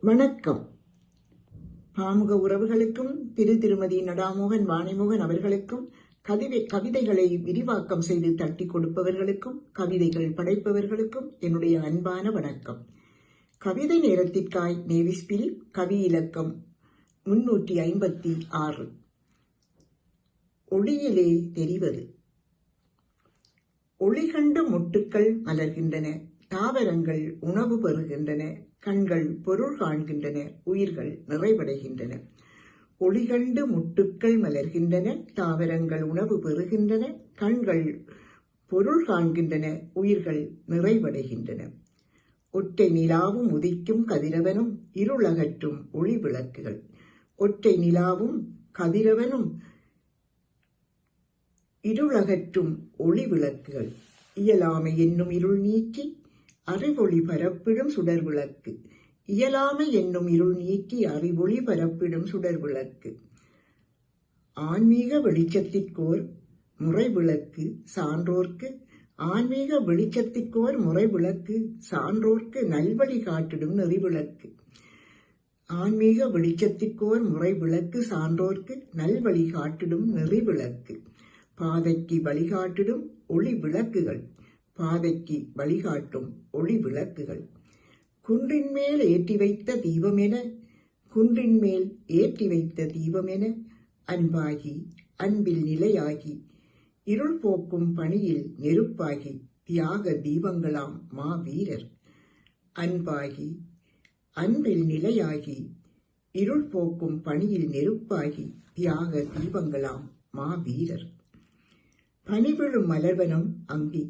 வணக்கம். பாமுக உறவுகளுக்கும் திரு திருமதி நடாமோகன் வாணிமோகன் அவர்களுக்கும் கவிதை கவிதைகளை விரிவாக்கம் செய்து தட்டி கொடுப்பவர்களுக்கும் கவிதைகள் படைப்பவர்களுக்கும் என்னுடைய அன்பான வணக்கம். கவிதை நேரத்திற்காய் நேவிஸ்பில் கவி இலக்கம் முன்னூற்றி ஐம்பத்தி ஆறு. ஒளியிலே தெரிவது. ஒளிகண்டு மொட்டுக்கள் மலர்கின்றன. தாவரங்கள் உணவு பெறுகின்றன கண்கள் பொருள் காண்கின்றன உயிர்கள் நிறைவடைகின்றன. ஒளிகண்டு முட்டுக்கள் மலர்கின்றன தாவரங்கள் உணவு பெறுகின்றன கண்கள் பொருள் காண்கின்றன உயிர்கள் நிறைவடைகின்றன. ஒற்றை நிலாவும் உதிக்கும் கதிரவனும் இருளகற்றும் ஒளி விளக்குகள். ஒற்றை நிலாவும் கதிரவனும் இருளகற்றும் ஒளி விளக்குகள். இயலாமை என்னும் இருள் நீக்கி அறிவொளி பரப்பிடும் சுடர் விளக்கு இயலாமை என்னும் இருள் நீக்கி அறிவொளி பரப்பிடும் சுடர் விளக்கு ஆன்மீக வெளிச்சத்திற்கோர் முறை விளக்கு சான்றோர்க்கு. ஆன்மீக வெளிச்சத்திற்கோர் முறை விளக்கு சான்றோர்க்கு நல்வழி காட்டிடும் நெறிவிளக்கு. ஆன்மீக வெளிச்சத்திற்கோர் முறை விளக்கு சான்றோர்க்கு நல்வழி காட்டிடும் நெறிவிளக்கு. பாதைக்கு வழிகாட்டிடும் ஒளி விளக்குகள். பாதைக்கு வழிகாட்டும் ஒளி விளக்குகள். குன்றின் மேல் ஏற்றி வைத்த தீபமென குன்றின் மேல் ஏற்றி வைத்த தீபமென அன்பாகி அன்பில் நிலையாகி இருள் போக்கும் பணியில் நெருப்பாகி தியாக தீபங்களாம் மா வீரர். அன்பாகி அன்பில் நிலையாகி இருள் போக்கும் பணியில் நெருப்பாகி தியாக தீபங்களாம் மா வீரர். பனிவிழும் மலர்வனம் அங்கி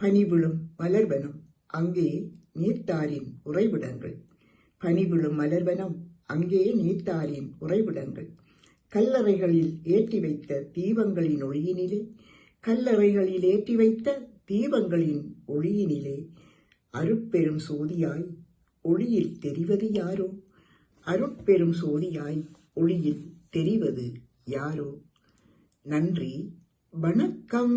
பனிவிழும் மலர்வனம் அங்கே நீர்த்தாரின் உறைவிடங்கள். பனிவிழும் மலர்வனம் அங்கே நீர்த்தாரின் உறைவிடங்கள். கல்லறைகளில் ஏற்றி வைத்த தீபங்களின் ஒளியினிலே கல்லறைகளில் ஏற்றி வைத்த தீபங்களின் ஒளியினிலே அருட்பெரும் சோதியாய் ஒளியில் தெரிவது யாரோ? அருட்பெரும் சோதியாய் ஒளியில் தெரிவது யாரோ? நன்றி வணக்கம்.